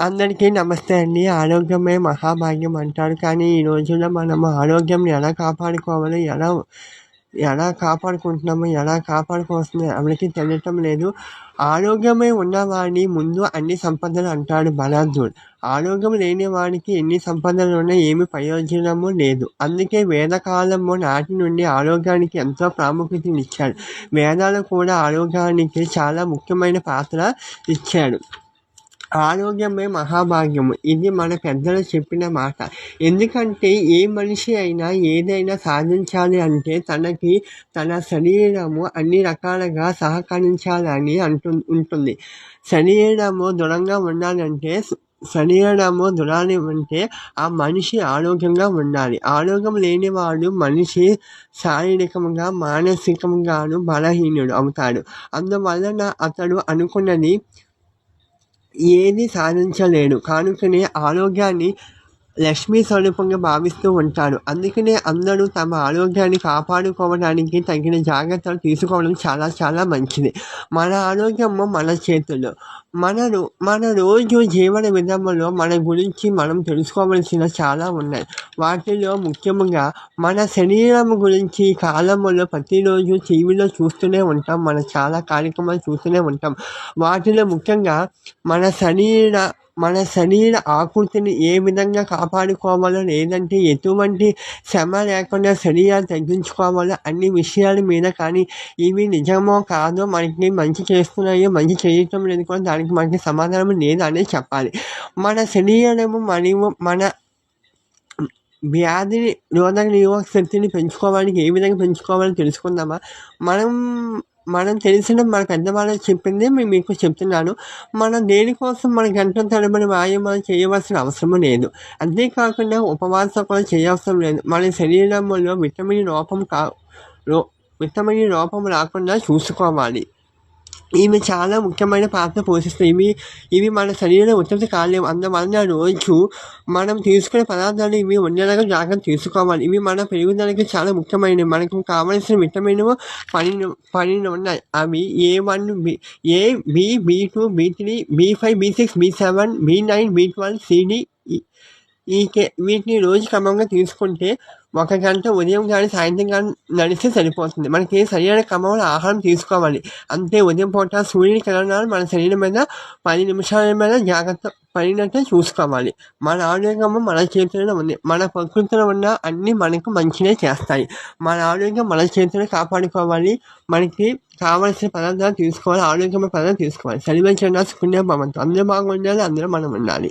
అందరికీ నమస్తే అండి. ఆరోగ్యమే మహాభాగ్యం అంటారు. కానీ ఈ రోజుల్లో మనం ఆరోగ్యం ఎలా కాపాడుకోవాలో? ఎలా ఎలా కాపాడుకుంటున్నామో? ఎలా కాపాడుకోవాల్సింది ఎవరికి తెలియటం లేదు. ఆరోగ్యమే ఉన్నవాడిని ముందు అన్ని సంపదలు అంటాడు బలార్జుడు ఆరోగ్యం లేని వాడికి ఎన్ని సంపదలు ఉన్నా ఏమి ప్రయోజనము లేదు. అందుకే వేదకాలము నాటి నుండి ఆరోగ్యానికి ఎంతో ప్రాముఖ్యతనిచ్చాడు. వేదాలు కూడా ఆరోగ్యానికి చాలా ముఖ్యమైన పాత్ర ఇచ్చాడు. ఆరోగ్యమే మహాభాగ్యము ఇది మన పెద్దలు చెప్పిన మాట. ఎందుకంటే ఏ మనిషి అయినా ఏదైనా సాధించాలి అంటే తనకి తన శరీరము అన్ని రకాలుగా సహకరించాలని అంటు ఉంటుంది. శరీరము దృఢంగా ఉండాలంటే శరీరము దృఢాన్ని ఉంటే ఆ మనిషి ఆరోగ్యంగా ఉండాలి. ఆరోగ్యం లేనివాడు మనిషి శారీరకంగా మానసికంగాను బలహీనుడు అవుతాడు. అందువలన అతడు అనుకున్నది ఏది సాధించలేడు కానుకనే ఆరోగ్యాన్ని లక్ష్మీ స్వరూపంగా భావిస్తూ ఉంటారు అందుకనే అందరూ తమ ఆరోగ్యాన్ని కాపాడుకోవడానికి తగిన జాగ్రత్తలు తీసుకోవడం చాలా చాలా మంచిది. మన ఆరోగ్యము మన చేతుల్లో. మన మన రోజు జీవన విధానంలో మన గురించి మనం తెలుసుకోవలసిన చాలా ఉన్నాయి. వాటిలో ముఖ్యంగా మన శరీరం గురించి కాలంలో ప్రతిరోజు టీవీలో చూస్తూనే ఉంటాం. మన చాలా కార్యక్రమాలు చూస్తూనే ఉంటాం. వాటిలో ముఖ్యంగా మన శరీర మన శరీర ఆకృతిని ఏ విధంగా కాపాడుకోవాలో లేదంటే ఎటువంటి శ్రమ లేకుండా శరీరాన్ని తగ్గించుకోవాలో అన్ని విషయాల మీద కానీ ఇవి నిజమో కాదో మనకి మంచి చేస్తున్నాయో మంచి చేయటం లేదు కూడా దానికి మనకి సమాధానం లేదనే చెప్పాలి. మన శరీరము మరియు మన వ్యాధిని రోధక నిరోధక శక్తిని పెంచుకోవడానికి ఏ విధంగా పెంచుకోవాలో తెలుసుకుందామా? మనం మనం తెలిసిన మన పెద్దవాళ్ళు చెప్పిందే మేము మీకు చెప్తున్నాను. మనం దేనికోసం మన గంటల తరబడి వ్యాయామాలు చేయవలసిన అవసరం లేదు. అంతేకాకుండా ఉపవాసం కూడా చేయవసరం లేదు. మన శరీరంలో విటమిన్ లోపం కా విటమిన్ లోపం రాకుండా చూసుకోవాలి. ఇవి చాలా ముఖ్యమైన పాత్ర పోషిస్తాయి ఇవి ఇవి మన శరీరంలో ఉత్పత్తి కాలేవు అందువలన రోజు మనం తీసుకునే పదార్థాలు ఇవి ఉండేలాగా జాగ్రత్త తీసుకోవాలి. ఇవి మన పెరుగుదలకి చాలా ముఖ్యమైనవి. మనకు కావలసిన విటమిన్ పన్నెండు పన్నెండు ఉన్నాయి. అవి A one B A B B two B three B five B six B seven B nine B twelve CD ఈ వీటిని రోజు క్రమంగా తీసుకుంటే ఒక గంట ఉదయం కానీ సాయంత్రం కానీ నడిస్తే సరిపోతుంది. మనకి సరైన క్రమంలో ఆహారం తీసుకోవాలి. అంతే ఉదయం పూట సూర్యుని కిరణాలు మన శరీరం మీద పది నిమిషాల మీద జాగ్రత్త పడినట్టే చూసుకోవాలి. మన ఆరోగ్యము మన చేతిలో ఉంది. మన ప్రకృతిలో ఉన్న అన్నీ మనకు మంచినే చేస్తాయి. మన ఆరోగ్యం మన చేతిలో కాపాడుకోవాలి. మనకి కావాల్సిన పదార్థాలు తీసుకోవాలి. ఆరోగ్యమైన పదార్థాలు తీసుకోవాలి. చదివించండి సుఖంగా భవంతు. అందరూ బాగుండాలి అందరూ మనం ఉండాలి.